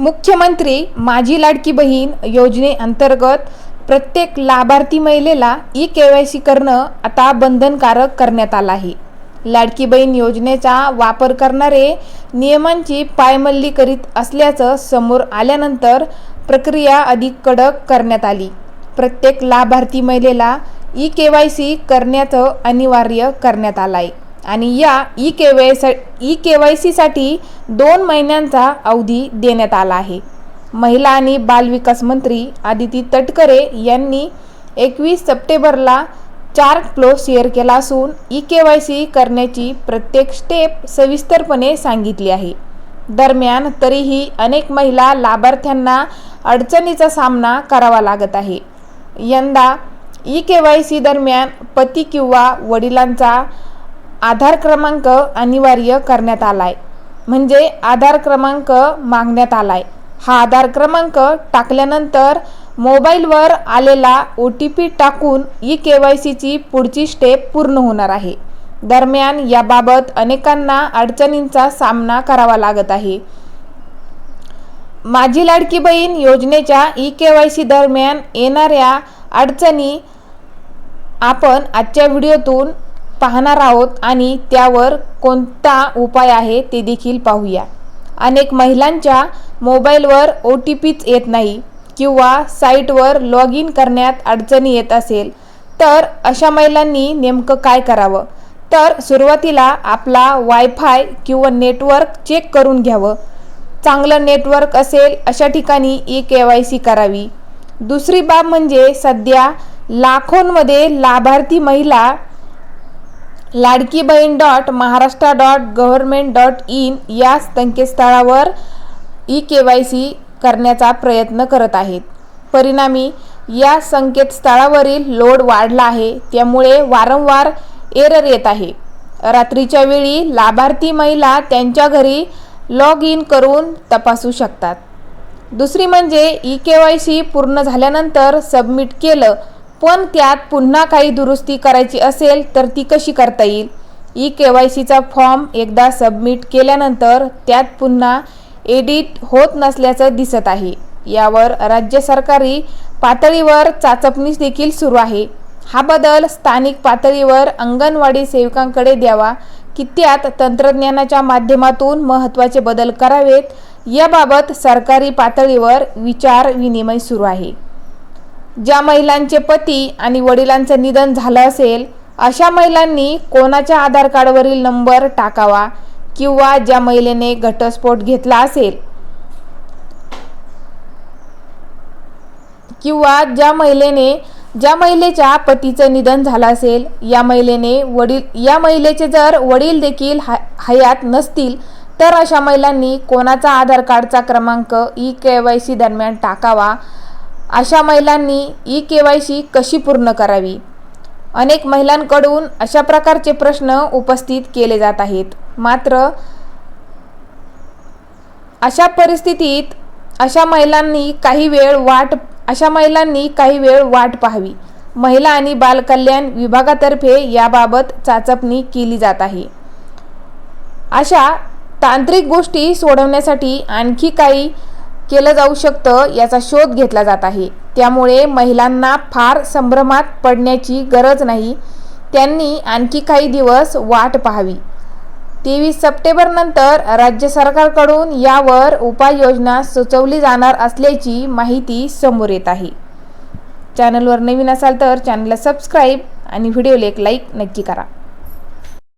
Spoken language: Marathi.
मुख्यमंत्री माझी लाडकी बहीण योजनेअंतर्गत प्रत्येक लाभार्थी महिलेला ई के वाय सी करणं आता बंधनकारक करण्यात आलं आहे. लाडकी बहीण योजनेचा वापर करणारे नियमांची पायमल्ली करीत असल्याचं समोर आल्यानंतर प्रक्रिया अधिक कडक करण्यात आली. प्रत्येक लाभार्थी महिलेला ई के वाय सी करण्याचं अनिवार्य करण्यात आलं आहे आणि या E K Y C E K Y सीसाठी दोन महिन्यांचा अवधी देण्यात आला आहे. महिला आणि बालविकास मंत्री आदिती तटकरे यांनी एकवीस सप्टेंबरला चार्ट फ्लो शेअर केला असून ई के वाय सी करण्याची प्रत्येक स्टेप सविस्तरपणे सांगितली आहे. दरम्यान तरीही अनेक महिला लाभार्थ्यांना अडचणीचा सामना करावा लागत आहे. यंदा ई के वाय सी दरम्यान पती किंवा वडिलांचा आधार क्रमांक अनिवार्य करण्यात आला आहे म्हणजे आधार क्रमांक मागण्यात आला आहे हा आधार क्रमांक टाकल्यानंतर मोबाईलवर आलेला ओ टी पी टाकून ई के वाय सीची पुढची स्टेप पूर्ण होणार आहे. दरम्यान याबाबत अनेकांना अडचणींचा सामना करावा लागत आहे. माझी लाडकी बहीण योजनेच्या ई के वाय सी दरम्यान येणाऱ्या अडचणी आपण आजच्या व्हिडिओतून पाहणार आहोत आणि त्यावर कोणता उपाय आहे ते देखील पाहूया. अनेक महिलांच्या मोबाईलवर ओ टी पीच येत नाही किंवा साईटवर लॉग इन करण्यात अडचणी येत असेल तर अशा महिलांनी नेमकं काय करावं? तर सुरुवातीला आपला वायफाय किंवा नेटवर्क चेक करून घ्यावं. चांगलं नेटवर्क असेल अशा ठिकाणी ई के वाय सी करावी. दुसरी बाब म्हणजे सध्या लाखोंमध्ये लाभार्थी महिला Ladki Bahin dot Maharashtra dot government dot in या संकेतस्थळावर ई के वाय सी करण्याचा प्रयत्न करत आहेत. परिणामी या संकेतस्थळावरील लोड वाढला आहे त्यामुळे वारंवार एरर येत आहे. रात्रीच्या वेळी लाभार्थी महिला त्यांच्या घरी लॉग इन करून तपासू शकतात. दुसरी म्हणजे ई के वाय सी पूर्ण झाल्यानंतर सबमिट केलं पण त्यात पुन्हा काही दुरुस्ती करायची असेल तर ती कशी करता येईल? ई के वाय सीचा फॉर्म एकदा सबमिट केल्यानंतर त्यात पुन्हा एडिट होत नसल्याचं दिसत आहे. यावर राज्य सरकारी पातळीवर चाचपणीस देखील सुरू आहे. हा बदल स्थानिक पातळीवर अंगणवाडी सेवकांकडे द्यावा की त्यात तंत्रज्ञानाच्या माध्यमातून महत्त्वाचे बदल करावेत याबाबत सरकारी पातळीवर विचार विनिमय सुरू आहे. ज्या महिलांचे पती आणि वडिलांचं निधन झालं असेल अशा महिलांनी कोणाच्या आधार कार्डवरील नंबर टाकावा किंवा ज्या महिलेने घटस्फोट घेतला असेल? किंवा ज्या महिलेने ज्या महिलेच्या पतीचं निधन झालं असेल या महिलेने वडील या महिलेचे जर वडील देखील हा हयात नसतील तर अशा महिलांनी कोणाचा आधार कार्डचा क्रमांक ई के वाय सी दरम्यान टाकावा अशा महिलांनी ई के वाय सी कशी पूर्ण करावी? अनेक महिलांकडून अशा प्रकारचे प्रश्न उपस्थित केले जात आहेत. मात्र अशा परिस्थितीत अशा महिलांनी काही वेळ वाट अशा महिलांनी काही वेळ वाट पाहावी. महिला आणि बालकल्याण विभागातर्फे याबाबत चाचपणी केली जात आहे. अशा तांत्रिक गोष्टी सोडवण्यासाठी आणखी काही केलं जाऊ शकतं याचा शोध घेतला जात आहे. त्यामुळे महिलांना फार संभ्रमात पडण्याची गरज नाही. त्यांनी आणखी काही दिवस वाट पाहावी. तेवीस सप्टेंबरनंतर राज्य सरकारकडून यावर उपाययोजना सुचवली जाणार असल्याची माहिती समोर येत आहे. चॅनलवर नवीन असाल तर चॅनलला सबस्क्राईब आणि व्हिडिओला एक लाईक नक्की करा.